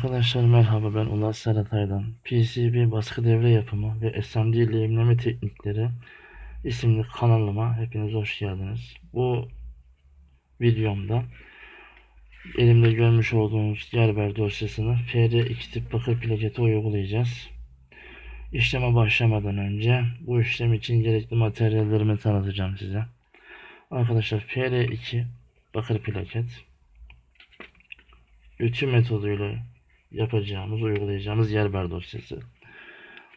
Arkadaşlar merhaba ben Ulas Saratay'dan. PCB baskı devre yapımı ve SMD lehimleme teknikleri isimli kanalıma hepiniz hoş geldiniz. Bu videomda elimde görmüş olduğunuz Gerber dosyasını FR2 tip bakır plakete uygulayacağız. İşleme başlamadan önce bu işlem için gerekli materyallerimi tanıtacağım size. Arkadaşlar FR2 bakır plaket ütü metoduyla yapacağımız, uygulayacağımız Gerber dosyası.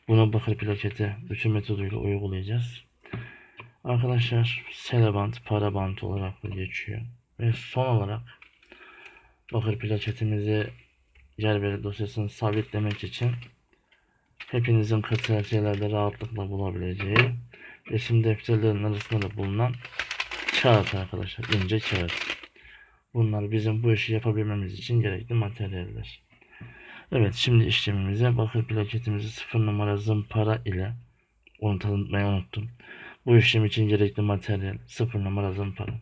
Buna bakır plakete ütü metoduyla uygulayacağız. Arkadaşlar selebant, parabant olarak da geçiyor. Ve son olarak bakır plaketimizi Gerber dosyasını sabitlemek için hepinizin kırtasiyelerde rahatlıkla bulabileceği resim defterlerinin arasında da bulunan kağıt arkadaşlar. ince kağıt. Bunlar bizim bu işi yapabilmemiz için gerekli materyaller. Evet şimdi işlemimize bakır plaketimizi sıfır numara zımpara ile onu tanıtmayı unuttum. Bu işlem için gerekli materyal sıfır numara zımpara.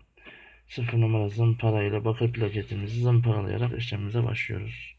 Sıfır numara zımpara ile bakır plaketimizi zımparalayarak işlemimize başlıyoruz.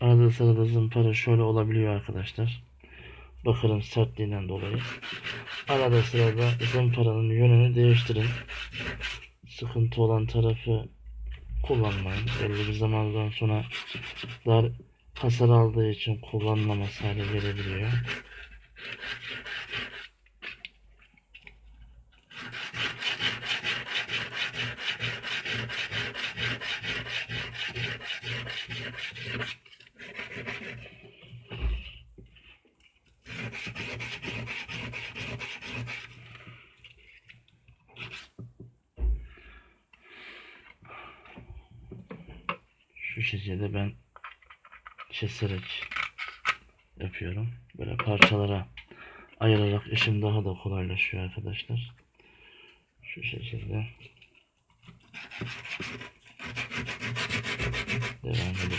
Arada sırada zımpara şöyle olabiliyor arkadaşlar. Bakırın sertliğinden dolayı. Arada sırada zımparanın yönünü değiştirin. Sıkıntı olan tarafı kullanmayın. Belli bir zamandan sonra dar hasar aldığı için kullanılmaz hale gelebiliyor. Şu şekilde ben keserek yapıyorum. Böyle parçalara ayırarak işim daha da kolaylaşıyor arkadaşlar. Şu şekilde devam edelim.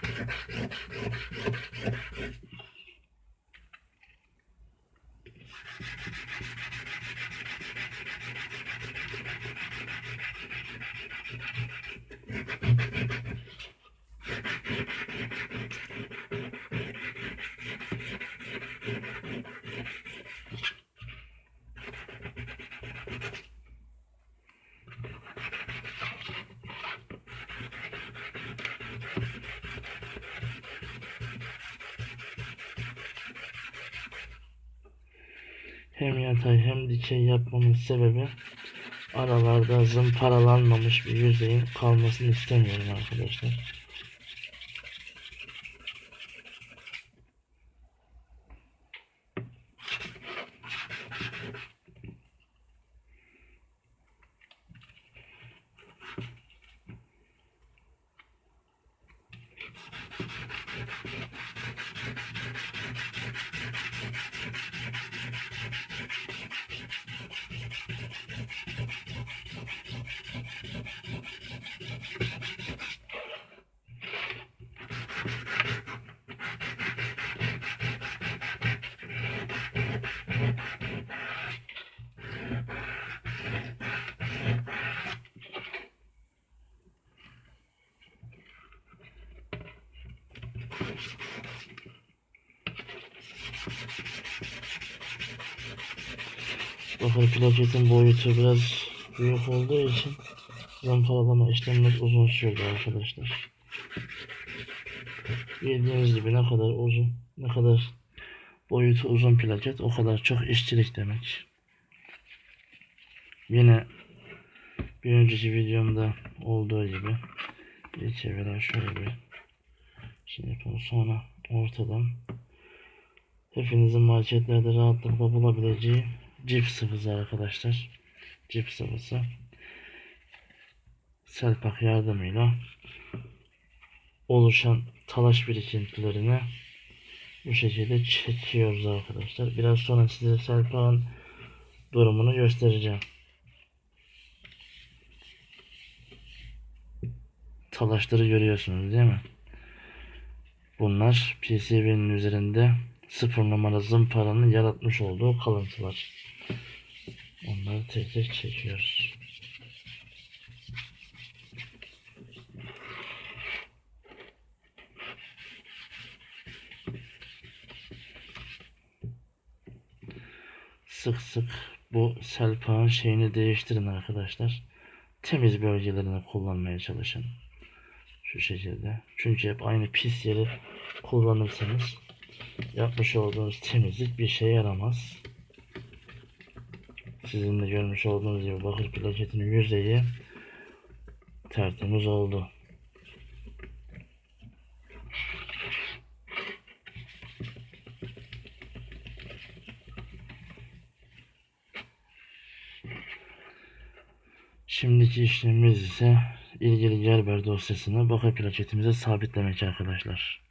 Hem yatay hem dikey yapmamın sebebi aralarda zımparalanmamış bir yüzeyin kalmasını istemiyorum arkadaşlar. Bakır plaketin boyutu biraz büyük olduğu için zamparalama işlemleri uzun sürdü arkadaşlar. Bildiğiniz gibi ne kadar uzun, ne kadar boyutu uzun plaket o kadar çok işçilik demek. Yine bir önceki videomda olduğu gibi bir çeviren şöyle bir şey sonra ortadan hepinizin marketlerde rahatlıkla bulabileceği cip sıvısı arkadaşlar. Cip sıvısı. Selpak yardımıyla oluşan talaş birikintilerini bu şekilde çekiyoruz arkadaşlar. Biraz sonra size selpağın durumunu göstereceğim. Talaşları görüyorsunuz değil mi? Bunlar PCB'nin üzerinde sıfır numara zımparanın yaratmış olduğu kalıntılar. Onları tek tek çekiyoruz. Sık sık bu selpağın şeyini değiştirin arkadaşlar. Temiz bölgelerini kullanmaya çalışın. Şu şekilde. Çünkü hep aynı pis yeri kullanırsanız yapmış olduğunuz temizlik bir şeye yaramaz. Sizin de görmüş olduğunuz gibi bakır plaketinin yüzeyi tertemiz oldu. Şimdiki işlemimiz ise ilgili Gerber dosyasını bakır plaketimize sabitlemek arkadaşlar.